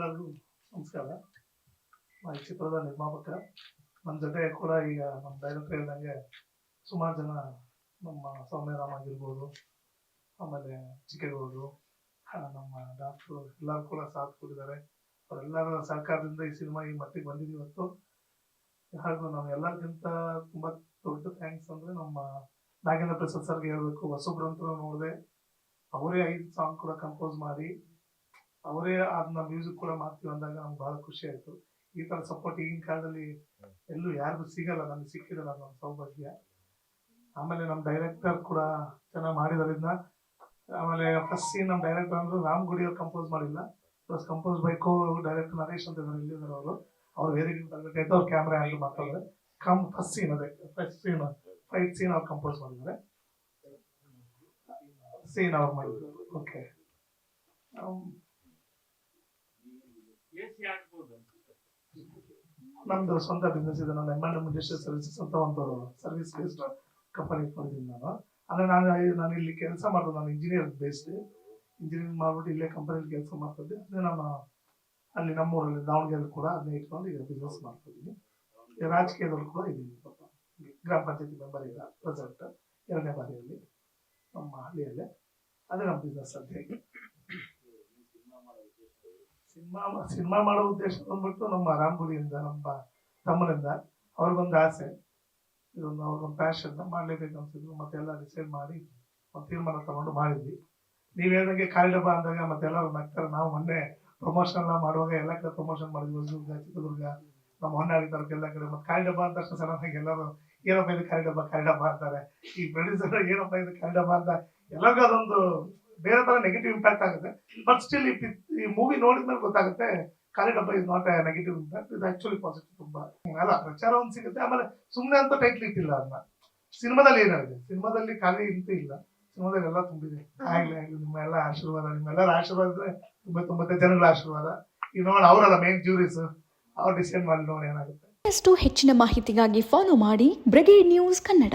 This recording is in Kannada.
ಎಲ್ಲರಿಗೂ ನಮಸ್ಕಾರ. ಈ ಚಿತ್ರದ ನಿರ್ಮಾಪಕ, ನಮ್ಮ ಜೊತೆ ಕೂಡ ಈಗ ನಮ್ಮ ಡೈರೆಕ್ಟರ್ ಹೇಳ್ದಂಗೆ ಸುಮಾರು ಜನ ನಮ್ಮ ಸೌಮ್ಯರಾಮ್ ಆಗಿರ್ಬೋದು, ಆಮೇಲೆ ಚಿಕ್ಕೇಗೌಡರು ನಮ್ಮ ಡಾಕ್ಟ್ರು ಎಲ್ಲರೂ ಕೂಡ ಸಾಥ್ ಕೊಟ್ಟಿದ್ದಾರೆ. ಅವರೆಲ್ಲರ ಸಹಕಾರದಿಂದ ಈ ಸಿನಿಮಾ ಈ ಮಟ್ಟಿಗೆ ಬಂದಿದೆ ಇವತ್ತು. ಹಾಗೂ ನಾವು ಎಲ್ಲರಿಗಿಂತ ತುಂಬ ದೊಡ್ಡ ಥ್ಯಾಂಕ್ಸ್ ಅಂದರೆ ನಮ್ಮ ನಾಗೇಂದ್ರ ಪ್ರಸಾದ್ ಸರ್ಗೆ ಹೇಳಬೇಕು ಹೊಸಬ್ರಂತೂ ನೋಡಿದೆ, ಅವರೇ ಐದು ಸಾಂಗ್ ಕೂಡ ಕಂಪೋಸ್ ಮಾಡಿ ಅವರೇ ಅದನ್ನ ಮ್ಯೂಸಿಕ್ ಕೂಡ ಮಾಡ್ತೀವಿ ಅಂದಾಗ ನಮ್ಗೆ ಬಹಳ ಖುಷಿ ಆಯ್ತು. ಈ ತರ ಸಪೋರ್ಟ್ ಈಗಿನ ಕಾಲದಲ್ಲಿ ಎಲ್ಲೂ ಯಾರಿಗೂ ಸಿಗಲ್ಲ, ನಮ್ಗೆ ಸಿಕ್ಕಿರಲ್ಲ ನಮ್ಮ ಸೌಭಾಗ್ಯ. ಆಮೇಲೆ ನಮ್ಮ ಡೈರೆಕ್ಟರ್ ಕೂಡ ಚೆನ್ನಾಗಿ ಮಾಡಿದ್ರಿಂದ ಆಮೇಲೆ ಫಸ್ಟ್ ಸೀನ್ ನಮ್ಮ ಡೈರೆಕ್ಟರ್ ಅಂದ್ರೆ ರಾಮ್ ಗುಡಿ ಅವ್ರು ಕಂಪೋಸ್ ಮಾಡಿಲ್ಲ. Plus compose by co director Naresh ಅಂತ ಇದ್ದಾರೆ ಇಲ್ಲಿದ್ದಾರೆ ಅವರು. ಅವ್ರು ವೇದಿಕೆ ತರಬೇಕಾಯ್ತು ಅವ್ರು ಕ್ಯಾಮ್ರಾ ಹ್ಯಾಂಡಲ್ ಮಾಡ್ತಾರೆ. ಕಮ್ ಫಸ್ಟ್ ಸೀನ್ ಅದೇ ಫಸ್ಟ್ ಸೀನ್ ಫೈಟ್ ಸೀನ್ ಅವ್ರು ಕಂಪೋಸ್ ಮಾಡಿದ್ದಾರೆ. ಸೀನ್ ಅವ್ರು ಮಾಡಿದ್ರು ಓಕೆ ಆಗ್ಬೋದು ನಮ್ದು ಸ್ವಂತ ಬಿಸ್ನೆಸ್ ಇದೆ. ನಾನು ಎಂ ಇಂಡಸ್ಟ್ರಿಯಲ್ ಸರ್ವಿಸಸ್ ಅಂತ ಒಂದು ಸರ್ವಿಸ್ ಬೇಸ್ಡ್ ಕಂಪನಿ ಕೊಡ್ತೀನಿ ನಾನು. ಅಂದ್ರೆ ನಾನು ನಾನು ಇಲ್ಲಿ ಕೆಲಸ ಮಾಡೋದು ನಾನು ಇಂಜಿನಿಯರ್ ಬೇಸ್ಡ್ ಇಂಜಿನಿಯರಿಂಗ್ ಮಾಡ್ಬಿಟ್ಟು ಇಲ್ಲೇ ಕಂಪನಿಯಲ್ಲಿ ಕೆಲಸ ಮಾಡ್ತಿದ್ದೆ ಅದೇ ನಾನು ಅಲ್ಲಿ ನಮ್ಮೂರಲ್ಲಿ ದಾವಣಗೆರೆ ಕೂಡ ಅದನ್ನೇ ಇಟ್ಕೊಂಡು ಈಗ ಬಿಸ್ನೆಸ್ ಮಾಡ್ತಿದ್ದೀನಿ ರಾಜಕೀಯದಲ್ಲೂ ಕೂಡ ಇದ್ದೀನಿ. ಪಾಪ ಗ್ರಾಮ ಪಂಚಾಯತಿ ಮೆಂಬರ್ ಈಗ ಪ್ರೆಸೆಂಟ್ ಎರಡನೇ ಬಾರಿಯಲ್ಲಿ ನಮ್ಮ ಹಳ್ಳಿಯಲ್ಲೇ. ಅದೇ ನಮ್ಮ ಬಿಸ್ನೆಸ್ ಅಂತ ಹೇಳಿ ಸಿನಿಮಾ ಸಿನಿಮಾ ಮಾಡೋ ಉದ್ದೇಶ ಬಂದ್ಬಿಟ್ಟು ನಮ್ಮ ರಾಮ್ಗುಡಿಯಿಂದ ನಮ್ಮ ತಮ್ಮನಿಂದ ಅವ್ರಿಗೊಂದು ಆಸೆ. ಇದೊಂದು ಅವ್ರಿಗೊಂದು ಪ್ಯಾಷನ್ ಮಾಡ್ಲೇಬೇಕು ಅನ್ಸಿದ್ರು ಮತ್ತೆಲ್ಲ ಡಿಸೈಡ್ ಮಾಡಿ ಒಂದು ತೀರ್ಮಾನ ತಗೊಂಡು ಮಾಡಿದ್ವಿ. ನೀವು ಹೇಳಿದಂಗೆ ಖಾಲಿ ಡಬ್ಬ ಅಂದಾಗ ಮತ್ತೆಲ್ಲ ನಗ್ತಾರೆ. ನಾವು ಮೊನ್ನೆ ಪ್ರಮೋಷನ್ ಎಲ್ಲ ಮಾಡುವಾಗ ಎಲ್ಲ ಕಡೆ ಪ್ರಮೋಷನ್ ಮಾಡಿದ್ವಿ. ಹೊಸದುರ್ಗ ಚಿತ್ರದುರ್ಗ ನಮ್ಮ ಹೊನ್ನಾಳಿ ಎಲ್ಲ ಕಡೆ. ಮತ್ತೆ ಖಾಲಿ ಡಬ್ಬ ಅಂತ ತಕ್ಷಣ ಎಲ್ಲರೂ, ಏನಪ್ಪ ಇದು ಖಾಲಿ ಡಬ್ಬ ಡಬ್ಬ ಅಂತಾರೆ. ಈ ಪ್ರೊಡ್ಯೂಸರ್ ಏನಪ್ಪ ಇದು ಖಾಲಿ ಡಬ್ಬ ಅಂತ ಎಲ್ಲರಿಗೂ ಅದೊಂದು ಬೇರೆ ತರ ನೆಗೆಟಿವ್ ಇಂಪ್ಯಾಕ್ಟ್ ಆಗುತ್ತೆ. ಬಟ್ ಸ್ಟಿಲ್ ಈ ಮೂವಿ ನೋಡಿದ್ಮೇಲೆ ಗೊತ್ತಾಗುತ್ತೆ, ಖಾಲಿ ಡಬ್ಬ ಇಸ್ ನಾಟ್ ನೆಗೆಟಿವ್ ಇಂಪ್ಯಾಕ್ಟ್ ಇದು ಆಕ್ಚುಲಿ ಪಾಸಿಟಿವ್ ತುಂಬಾ. ಅಲ್ಲ ಪ್ರಚಾರ ಒಂದು ಸಿಗುತ್ತೆ. ಆಮೇಲೆ ಸುಮ್ಮನೆ ಅಂತ ಟೈಟ್ಲ್ ಇಟ್ಟಿಲ್ಲ ಅದನ್ನ ಸಿನಿಮಾದಲ್ಲಿ ಏನಾಗಿದೆ? ಸಿನಿಮಾದಲ್ಲಿ ಖಾಲಿ ಇಂತ ಇಲ್ಲ. ಸಿನಿಮಾದಲ್ಲಿ ಎಲ್ಲ ತುಂಬಿದೆ. ಆಗ್ಲಿ ಆಗ್ಲಿ ನಿಮ್ಮ ಎಲ್ಲ ಆಶೀರ್ವಾದ, ನಿಮ್ಮೆಲ್ಲರ ಆಶೀರ್ವಾದ ತುಂಬ ತುಂಬತ್ತೆ ಜನಗಳ ಆಶೀರ್ವಾದ. ಈಗ ನೋಡಿ ಅವರಲ್ಲ ಮೇನ್ ಜ್ಯೂರೀಸ್ ಅವ್ರು ಡಿಸೈಡ್ ಮಾಡಿ ನೋಡಿ ಏನಾಗುತ್ತೆ. ಇನ್ನಷ್ಟು ಹೆಚ್ಚಿನ ಮಾಹಿತಿಗಾಗಿ ಫಾಲೋ ಮಾಡಿ ಬ್ರಿಗೇಡ್ ನ್ಯೂಸ್ ಕನ್ನಡ.